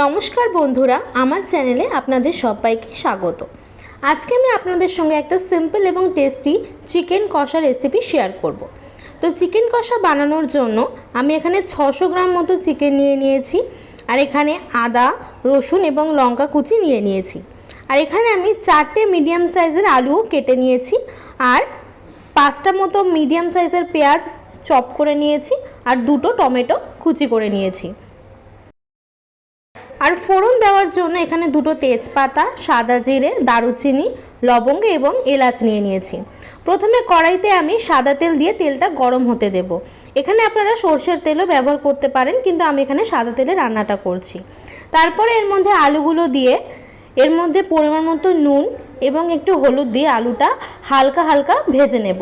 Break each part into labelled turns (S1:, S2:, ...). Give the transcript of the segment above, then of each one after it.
S1: নমস্কার বন্ধুরা, আমার চ্যানেলে আপনাদের সবাইকে স্বাগত। আজকে আমি আপনাদের সঙ্গে একটা সিম্পল এবং টেস্টি চিকেন কষা রেসিপি শেয়ার করব। তো চিকেন কষা বানানোর জন্য আমি এখানে ছশো গ্রাম মতো চিকেন নিয়ে নিয়েছি, আর এখানে আদা, রসুন এবং লঙ্কা কুচি নিয়ে নিয়েছি। আর এখানে আমি চারটে মিডিয়াম সাইজের আলুও কেটে নিয়েছি, আর পাঁচটা মতো মিডিয়াম সাইজের পেঁয়াজ চপ করে নিয়েছি, আর দুটো টমেটো কুচি করে নিয়েছি। আর ফোড়ন দেওয়ার জন্য এখানে দুটো তেজপাতা, সাদা জিরে, দারুচিনি, লবঙ্গ এবং এলাচ নিয়ে নিয়েছি। প্রথমে কড়াইতে আমি সাদা তেল দিয়ে তেলটা গরম হতে দেব। এখানে আপনারা সর্ষের তেলও ব্যবহার করতে পারেন, কিন্তু আমি এখানে সাদা তেলে রান্নাটা করছি। তারপরে এর মধ্যে আলুগুলো দিয়ে এর মধ্যে পরিমাণ মতো নুন এবং একটু হলুদ দিয়ে আলুটা হালকা হালকা ভেজে নেব।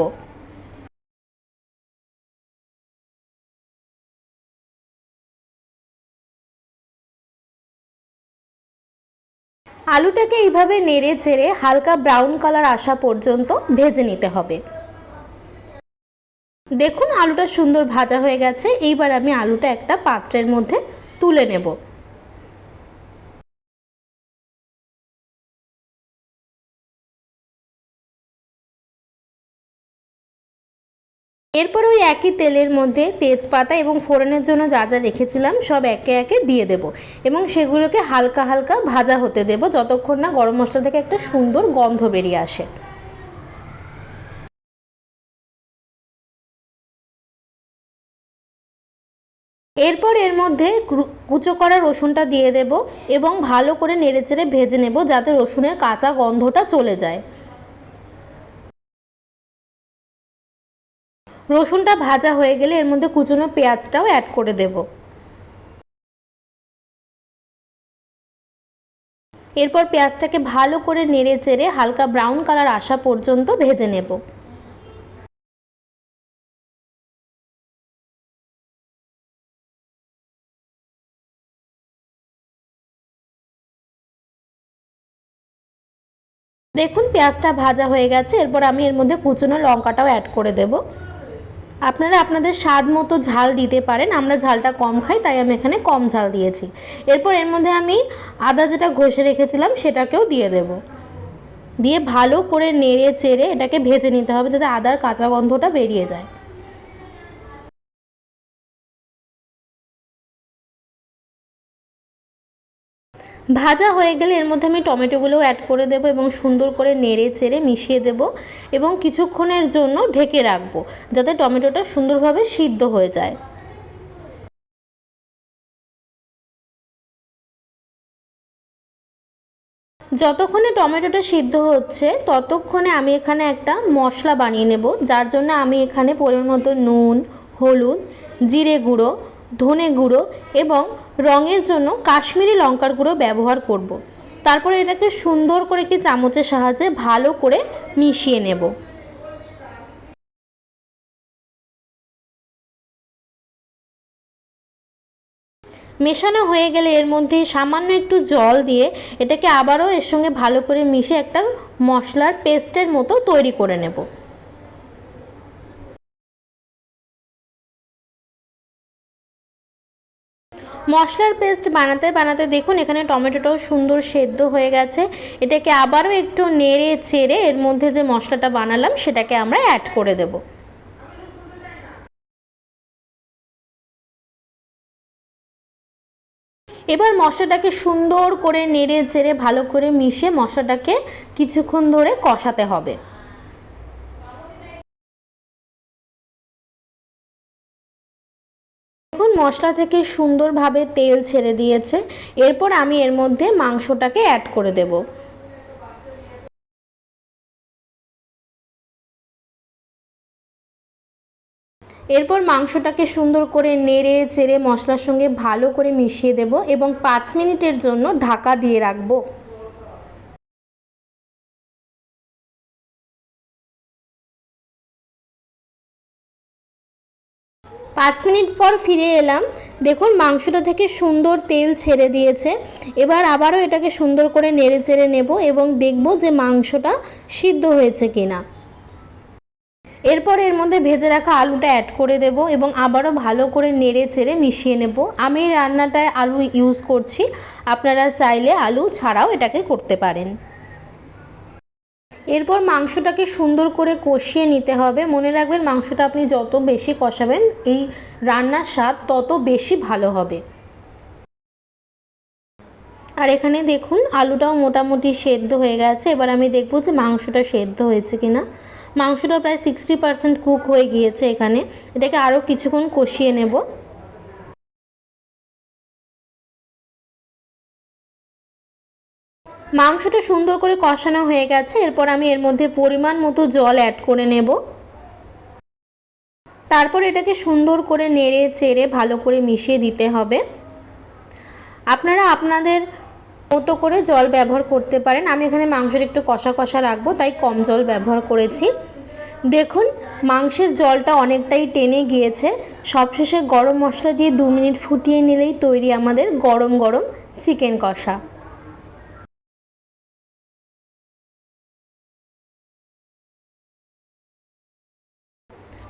S1: আলুটাকে এইভাবে নেড়ে চেড়ে হালকা ব্রাউন কালার আসা পর্যন্ত ভেজে নিতে হবে। দেখুন আলুটা সুন্দর ভাজা হয়ে গেছে। এইবার আমি আলুটা একটা পাত্রের মধ্যে তুলে নেব। এরপর ওই একই তেলের মধ্যে তেজপাতা এবং ফোড়নের জন্য যা যা রেখেছিলাম সব একে একে দিয়ে দেব এবং সেগুলোকে হালকা হালকা ভাজা হতে দেব যতক্ষণ না গরম মশলা থেকে একটা সুন্দর গন্ধ বেরিয়ে আসে। এরপর এর মধ্যে কুচো করা রসুনটা দিয়ে দেব এবং ভালো করে নেড়েচেড়ে ভেজে নেব যাতে রসুনের কাঁচা গন্ধটা চলে যায়। রসুনটা ভাজা হয়ে গেলে এর মধ্যে কুচনো পেঁয়াজটাও অ্যাড করে দেব। এরপর পেঁয়াজটাকে ভালো করে নেড়ে চেড়ে হালকা ব্রাউন কালার আসা পর্যন্ত ভেজে নেব। দেখুন পেঁয়াজটা ভাজা হয়ে গেছে, এরপর আমি এর মধ্যে কুচনো লঙ্কাটাও অ্যাড করে দেব। আপনারা আপনাদের স্বাদ মতো ঝাল দিতে পারেন। আমরা ঝালটা কম খাই, তাই আমি এখানে কম ঝাল দিয়েছি। এরপর এর মধ্যে আমি আদা যেটা ঘষে রেখেছিলাম, সেটাকেও দিয়ে দেব। দিয়ে ভালো করে নেড়ে চেড়ে এটাকে ভেজে নিতে হবে, যাতে আদার কাঁচা গন্ধটা বেরিয়ে যায়। ভাজা হয়ে গেলে এর মধ্যে আমি টমেটোগুলোও অ্যাড করে দেবো এবং সুন্দর করে নেড়ে চেড়ে মিশিয়ে দেব এবং কিছুক্ষণের জন্য ঢেকে রাখব যাতে টমেটোটা সুন্দরভাবে সিদ্ধ হয়ে যায়। যতক্ষণে টমেটোটা সিদ্ধ হচ্ছে, ততক্ষণে আমি এখানে একটা মশলা বানিয়ে নেব, যার জন্য আমি এখানে পরিমাণ মতো নুন, হলুদ, জিরে গুঁড়ো ধনে গুঁড়ো এবং রঙের জন্য কাশ্মীরি লঙ্কার গুঁড়ো ব্যবহার করব। তারপরে এটাকে সুন্দর করে একটি চামচের সাহায্যে ভালো করে মিশিয়ে নেব মেশানো হয়ে গেলে এর মধ্যে সামান্য একটু জল দিয়ে এটাকে আবারও এর সঙ্গে ভালো করে মিশে একটা মশলার পেস্টের মতো তৈরি করে নেব মশলার পেস্ট বানাতে বানাতে দেখুন, এখানে টমেটোটাও সুন্দর সেদ্ধ হয়ে গেছে। এটাকে আবারও একটু নেড়ে চেড়ে এর মধ্যে যে মশলাটা বানালাম, সেটাকে আমরা অ্যাড করে দেব। এবার মশলাটাকে সুন্দর করে নেড়ে চেড়ে ভালো করে মিশে মশলাটাকে কিছুক্ষণ ধরে কষাতে হবে। দেখুন, মশলা থেকে সুন্দরভাবে তেল ছেড়ে দিয়েছে। এরপর আমি এর মধ্যে মাংসটাকে অ্যাড করে দেব। এরপর মাংসটাকে সুন্দর করে নেড়ে চেড়ে মশলার সঙ্গে ভালো করে মিশিয়ে দেব এবং পাঁচ মিনিটের জন্য ঢাকা দিয়ে রাখব। পাঁচ মিনিট পর ফিরে এলাম। দেখুন, মাংসটা থেকে সুন্দর তেল ছেড়ে দিয়েছে। এবার আবারও এটাকে সুন্দর করে নেড়ে চেড়ে নেব এবং দেখব যে মাংসটা সিদ্ধ হয়েছে কিনা। এরপর এর মধ্যে ভেজে রাখা আলুটা অ্যাড করে দেব এবং আবারও ভালো করে নেড়ে চেড়ে মিশিয়ে নেব। আমি রান্নাটায় আলু ইউজ করছি। আপনারা চাইলে আলু ছাড়াও এটাকে করতে পারেন। এরপর মাংসটাকে সুন্দর করে কষিয়ে নিতে হবে। মনে রাখবেন মাংসটা আপনি যত বেশি কষাবেন, এই রান্নার স্বাদ তত বেশি ভালো হবে। আর এখানে দেখুন, আলুটাও মোটামুটি সেদ্ধ হয়ে গেছে। এবার আমি দেখব যে মাংসটা সেদ্ধ হয়েছে কি না মাংসটা প্রায় সিক্সটি পারসেন্ট কুক হয়ে গিয়েছে এখানে। এটাকে আরও কিছুক্ষণ কষিয়ে নেব। মাংসটা সুন্দর করে কষানো হয়ে গেছে, এরপর আমি এর মধ্যে পরিমাণ মতো জল অ্যাড করে নেব। তারপর এটাকে সুন্দর করে নেড়ে চেড়ে ভালো করে মিশিয়ে দিতে হবে। আপনারা আপনাদের মতো করে জল ব্যবহার করতে পারেন। আমি এখানে মাংসের একটু কষা কষা রাখব, তাই কম জল ব্যবহার করেছি। দেখুন, মাংসের জলটা অনেকটাই টেনে গিয়েছে। সবশেষে গরম মশলা দিয়ে দু মিনিট ফুটিয়ে নিলেই তৈরি আমাদের গরম গরম চিকেন কষা।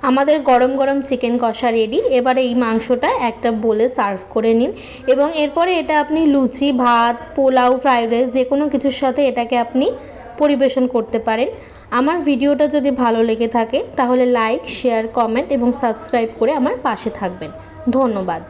S1: আমাদের গরম গরম চিকেন কষা রেডি এবার এই মাংসটা একটা বলে সার্ভ করে নিন এবং এরপরে এটা আপনি লুচি, ভাত, পোলাও ফ্রাইড রাইস যে কোনো কিছুর সাথে এটাকে আপনি পরিবেশন করতে পারেন। আমার ভিডিওটা যদি ভালো লেগে থাকে তাহলে লাইক শেয়ার কমেন্ট এবং সাবস্ক্রাইব করে আমার পাশে থাকবেন। ধন্যবাদ।